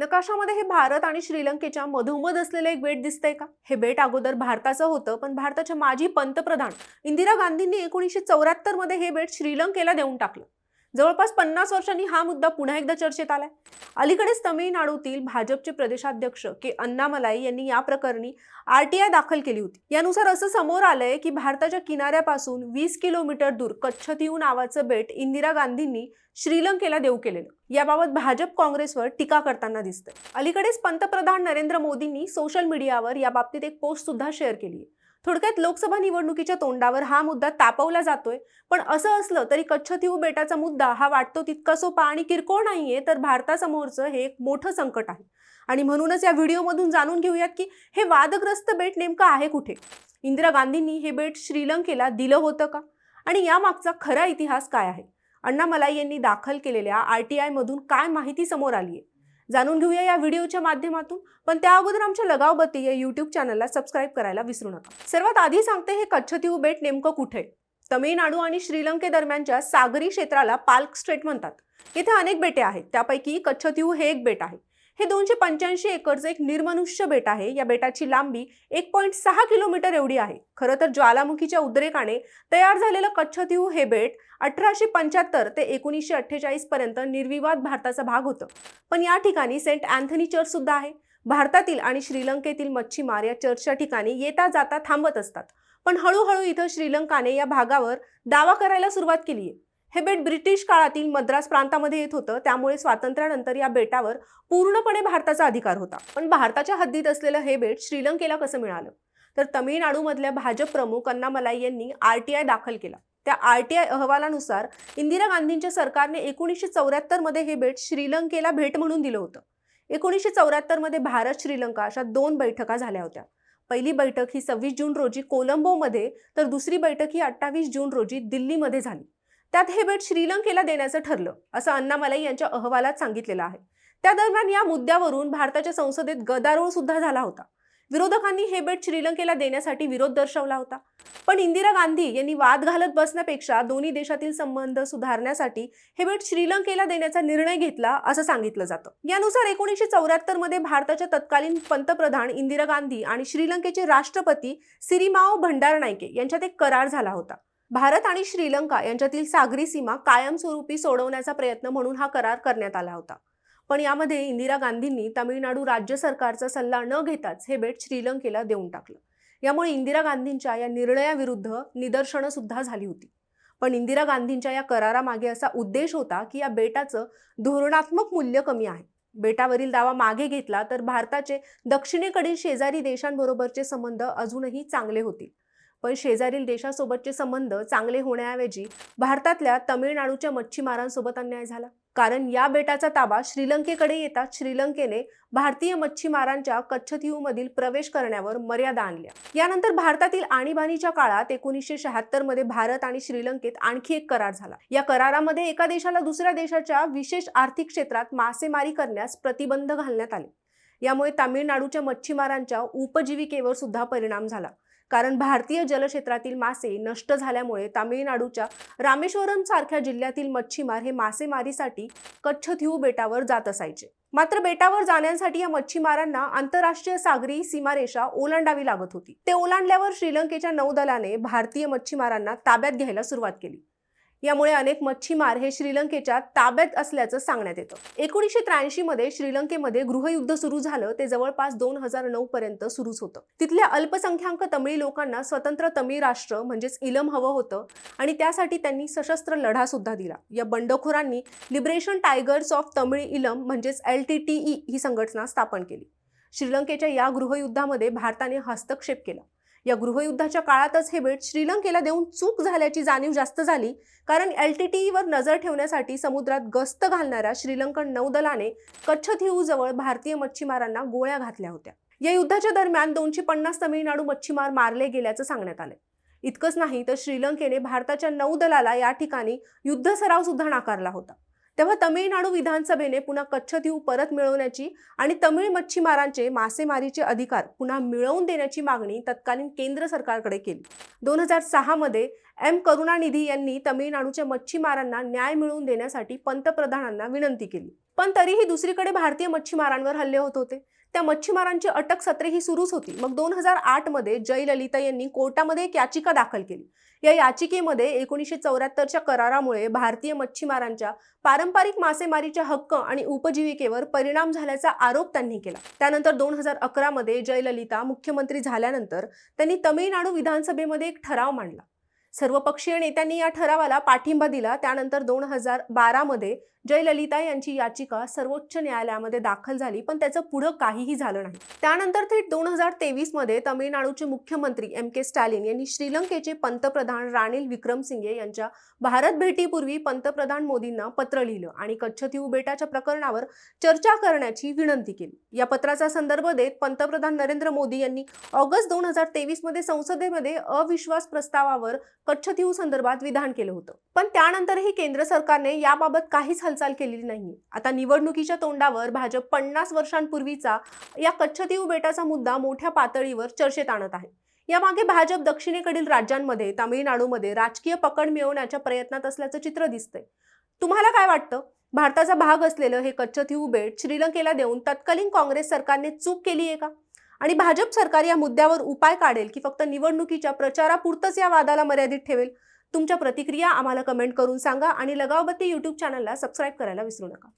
नकाशामध्ये हे भारत आणि श्रीलंकेच्या मधोमध असलेलं एक बेट दिसतंय का? हे बेट अगोदर भारताचं होतं पण भारताच्या माजी पंतप्रधान इंदिरा गांधींनी एकोणीसशे चौऱ्याहत्तरमध्ये हे बेट श्रीलंकेला देऊन टाकलं. जवळपास पन्नास वर्षांनी हा मुद्दा पुन्हा एकदा चर्चेत आलाय. अलीकडेच तमिळनाडूतील भाजपचे प्रदेशाध्यक्ष के अण्णामलाई यांनी या प्रकरणी आरटीआय दाखल केली होती. यानुसार असं समोर आलंय की भारताच्या किनाऱ्यापासून वीस किलोमीटर दूर कच्छतीऊ नावाचं बेट इंदिरा गांधींनी श्रीलंकेला देऊ केलेलं. याबाबत भाजप काँग्रेसवर टीका करताना दिसतंय. अलीकडेच पंतप्रधान नरेंद्र मोदींनी सोशल मीडियावर या बाबतीत एक पोस्ट सुद्धा शेअर केली आहे थोडक्यात लोकसभा निवडणुकीच्या तोंडावर हा मुद्दा तापवला जातोय. पण असं असलं तरी कच्छ थिऊ बेटाचा मुद्दा हा वाटतो तितका सोपा आणि किरकोळ नाहीये तर भारतासमोरचं हे एक मोठं संकट आहे. आणि म्हणूनच या व्हिडिओमधून जाणून घेऊयात की हे वादग्रस्त बेट नेमकं आहे कुठे? इंदिरा गांधींनी हे बेट श्रीलंकेला दिलं होतं का? आणि यामागचा खरा इतिहास काय आहे? अण्णामलाई यांनी दाखल केलेल्या आर टी आयमधून काय माहिती समोर आली आहे जाणून घेऊया या व्हिडिओच्या माध्यमातून. पण त्या अगोदर आमच्या लगावबत्ती या युट्यूब चॅनलला सबस्क्राईब करायला विसरू नका. सर्वात आधी सांगते हे कच्छतीव बेट नेमकं कुठे? आहे? तमिळनाडू आणि श्रीलंकेदरम्यानच्या सागरी क्षेत्राला पाल्क स्ट्रेट म्हणतात. इथे अनेक बेटे आहेत. त्यापैकी कच्छतीव हे एक बेट आहे. हे दोनशे पंच्याऐंशी एकरचं एक निर्मनुष्य बेट आहे. या बेटाची लांबी एक पॉईंट सहा किलोमीटर एवढी आहे. खरं तर ज्वालामुखीच्या उद्रेकाने तयार झालेलं कच्छतीऊ हे बेट अठराशे पंच्याहत्तर ते एकोणीसशे अठ्ठेचाळीस पर्यंत निर्विवाद भारताचा भाग होतं. पण या ठिकाणी सेंट अँथनी चर्च सुद्धा आहे. भारतातील आणि श्रीलंकेतील मच्छीमार या चर्चच्या ठिकाणी येता जाता थांबत असतात. पण हळूहळू इथं श्रीलंकाने या भागावर दावा करायला सुरुवात केली आहे हे बेट ब्रिटिश काळातील मद्रास प्रांतामध्ये येत होतं. त्यामुळे स्वातंत्र्यानंतर या बेटावर पूर्णपणे भारताचा अधिकार होता. पण भारताच्या हद्दीत असलेलं हे बेट श्रीलंकेला कसं मिळालं? तर तमिळनाडूमधल्या भाजप प्रमुख अण्णामलाई यांनी आर टी आय दाखल केला. त्या आर टी आय अहवालानुसार इंदिरा गांधींच्या सरकारने एकोणीसशे चौऱ्याहत्तरमध्ये हे बेट श्रीलंकेला भेट म्हणून दिलं होतं. एकोणीसशे चौऱ्याहत्तरमध्ये भारत श्रीलंका अशा दोन बैठका झाल्या होत्या. पहिली बैठक ही सव्वीस जून रोजी कोलंबोमध्ये तर दुसरी बैठक ही अठ्ठावीस जून रोजी दिल्लीमध्ये झाली. त्यात हे बेट श्रीलंकेला देण्याचं ठरलं असं अण्णामलाई यांच्या अहवालात सांगितलेलं आहे. त्या दरम्यान या मुद्द्यावरून भारताच्या संसदेत गदारोळ सुद्धा झाला होता. विरोधकांनी हे बेट श्रीलंकेला देण्यासाठी विरोध दर्शवला होता. पण इंदिरा गांधी यांनी वाद घालत बसण्यापेक्षा दोन्ही देशातील संबंध सुधारण्यासाठी हे बेट श्रीलंकेला देण्याचा निर्णय घेतला असं सांगितलं जातं. यानुसार एकोणीसशे चौऱ्याहत्तरमध्ये भारताच्या तत्कालीन पंतप्रधान इंदिरा गांधी आणि श्रीलंकेचे राष्ट्रपती सिरिमाओ भंडारनायके यांच्यात एक करार झाला होता. भारत आणि श्रीलंका यांच्यातील सागरी सीमा कायमस्वरूपी सोडवण्याचा प्रयत्न म्हणून हा करार करण्यात आला होता. पण यामध्ये इंदिरा गांधींनी तामिळनाडू राज्य सरकारचा सल्ला न घेताच हे बेट श्रीलंकेला देऊन टाकलं. यामुळे इंदिरा गांधींच्या या निर्णयाविरुद्ध निदर्शनं सुद्धा झाली होती. पण इंदिरा गांधींच्या या करारामागे असा उद्देश होता की या बेटाचं धोरणात्मक मूल्य कमी आहे. बेटावरील दावा मागे घेतला तर भारताचे दक्षिणेकडील शेजारी देशांबरोबरचे संबंध अजूनही चांगले होतील. पण शेजारील देशासोबतचे संबंध चांगले होण्याऐवजी भारतातल्या तमिळनाडूच्या मच्छीमारांसोबत अन्याय झाला. कारण या बेटाचा ताबा श्रीलंकेकडे येताच श्रीलंकेने भारतीय मच्छीमारांच्या कच्छतीऊमधील प्रवेश करण्यावर मर्यादा आणल्या. यानंतर भारतातील आणीबाणीच्या काळात एकोणीसशे शहात्तरमध्ये भारत आणि श्रीलंकेत आणखी एक करार झाला. या करारामध्ये एका देशाला दुसऱ्या देशाच्या विशेष आर्थिक क्षेत्रात मासेमारी करण्यास प्रतिबंध घालण्यात आले. यामुळे तामिळनाडूच्या मच्छीमारांच्या उपजीविकेवर सुद्धा परिणाम झाला. कारण भारतीय जलक्षेत्रातील मासे नष्ट झाल्यामुळे तामिळनाडूच्या रामेश्वरम सारख्या जिल्ह्यातील मच्छीमार हे मासेमारीसाठी कच्छथीऊ बेटावर जात असायचे. मात्र बेटावर जाण्यासाठी या मच्छीमारांना आंतरराष्ट्रीय सागरी सीमारेषा ओलांडावी लागत होती. ते ओलांडल्यावर श्रीलंकेच्या नौदलाने भारतीय मच्छीमारांना ताब्यात घ्यायला सुरुवात केली. यामुळे अनेक मच्छीमार हे श्रीलंकेच्या ताब्यात असल्याचं सांगण्यात येतं. एकोणीसशे त्र्याऐंशी मध्ये श्रीलंकेमध्ये गृहयुद्ध सुरू झालं. ते जवळपास दोन हजार नऊ पर्यंत सुरूच होतं. तिथल्या अल्पसंख्याक तमिळी लोकांना स्वतंत्र तमिळ राष्ट्र म्हणजेच इलम हवं होतं आणि त्यासाठी त्यांनी सशस्त्र लढा सुद्धा दिला. या बंडखोरांनी liberation tigers of Tamil Eelam म्हणजेच एल टी टी ई ही संघटना स्थापन केली. श्रीलंकेच्या या गृहयुद्धामध्ये भारताने हस्तक्षेप केला. या गृहयुद्धाच्या काळातच हे बेट श्रीलंकेला देऊन चूक झाल्याची जाणीव जास्त झाली कारण एल टी टीईवर नजर ठेवण्यासाठी समुद्रात गस्त घालणाऱ्या श्रीलंकन नौदलाने कच्छथिऊजवळ भारतीय मच्छीमारांना गोळ्या घातल्या होत्या. या युद्धाच्या दरम्यान दोनशे पन्नास तमिळनाडू मच्छीमार मारले गेल्याचं सांगण्यात आलं. इतकंच नाही तर श्रीलंकेने भारताच्या नौदलाला या ठिकाणी युद्ध सराव सुद्धा नाकारला होता. तेव्हा तमिळनाडू विधानसभेने पुन्हा कच्छतीऊ परत मिळवण्याची आणि तमिळ मच्छीमारांचे मासेमारीचे अधिकार पुन्हा मिळवून देण्याची मागणी तत्कालीन केंद्र सरकारकडे केली. दोन हजार सहामध्ये एम करुणानिधी यांनी तमिळनाडूच्या मच्छीमारांना न्याय मिळवून देण्यासाठी पंतप्रधानांना विनंती केली. पण तरीही दुसरीकडे भारतीय मच्छीमारांवर हल्ले होत होते. त्या मच्छीमारांची अटक सत्रे ही सुरूच होती. मग दोन हजार आठमध्ये जयललिता यांनी कोर्टामध्ये एक याचिका दाखल केली. या याचिकेमध्ये एकोणीसशे चौऱ्याहत्तरच्या करारामुळे भारतीय मच्छीमारांच्या पारंपरिक मासेमारीच्या हक्क आणि उपजीविकेवर परिणाम झाल्याचा आरोप त्यांनी केला. त्यानंतर दोन हजार अकरा मध्ये जयललिता मुख्यमंत्री झाल्यानंतर त्यांनी तमिळनाडू विधानसभेमध्ये एक ठराव मांडला. सर्वपक्षीय नेत्यांनी या ठरावाला पाठिंबा दिला. त्यानंतर दोन हजार बारामध्ये जयललिता यांची याचिका सर्वोच्च न्यायालयामध्ये दाखल झाली पण त्याचं पुढं काहीही झालं नाही. त्यानंतर थेट दोन हजार तेवीसमध्ये तमिळनाडूचे मुख्यमंत्री एम के स्टॅलिन यांनी श्रीलंकेचे पंतप्रधान रानिल विक्रमसिंगे यांच्या भारत भेटीपूर्वी पंतप्रधान मोदींना पत्र लिहिलं आणि कच्छथीऊ बेटाच्या प्रकरणावर चर्चा करण्याची विनंती केली. या पत्राचा संदर्भ देत पंतप्रधान नरेंद्र मोदी यांनी ऑगस्ट दोन हजार तेवीसमध्ये संसदेमध्ये अविश्वास प्रस्तावावर कच्छथीऊ संदर्भात विधान केलं होतं. पण त्यानंतरही केंद्र सरकारने याबाबत काहीच हालचाल केलेली नाही आता निवडणुकीच्या तोंडावर भाजप पन्नास वर्षांपूर्वीचा या कच्छतीव बेटाचा मुद्दा मोठ्या पातळीवर चर्चेत आणत आहे. यामागे भाजप दक्षिणेकडील राज्यांमध्ये तामिळनाडूमध्ये राजकीय पकड मिळवण्याच्या प्रयत्नात असल्याचं चित्र दिसतंय. तुम्हाला काय वाटतं? भारताचा भाग असलेलं हे कच्छथीऊ बेट श्रीलंकेला देऊन तत्कालीन काँग्रेस सरकारने चूक केली आहे का? आणि भाजप सरकार या मुद्द्यावर उपाय काढेल की फक्त निवडणुकीच्या प्रचारापुरतच या वादाला मर्यादित ठेवेल? तुमच्या प्रतिक्रिया आम्हाला कमेंट करून सांगा आणि लगावबत्ती यूट्यूब चॅनलला सबस्क्राईब करायला विसरू नका.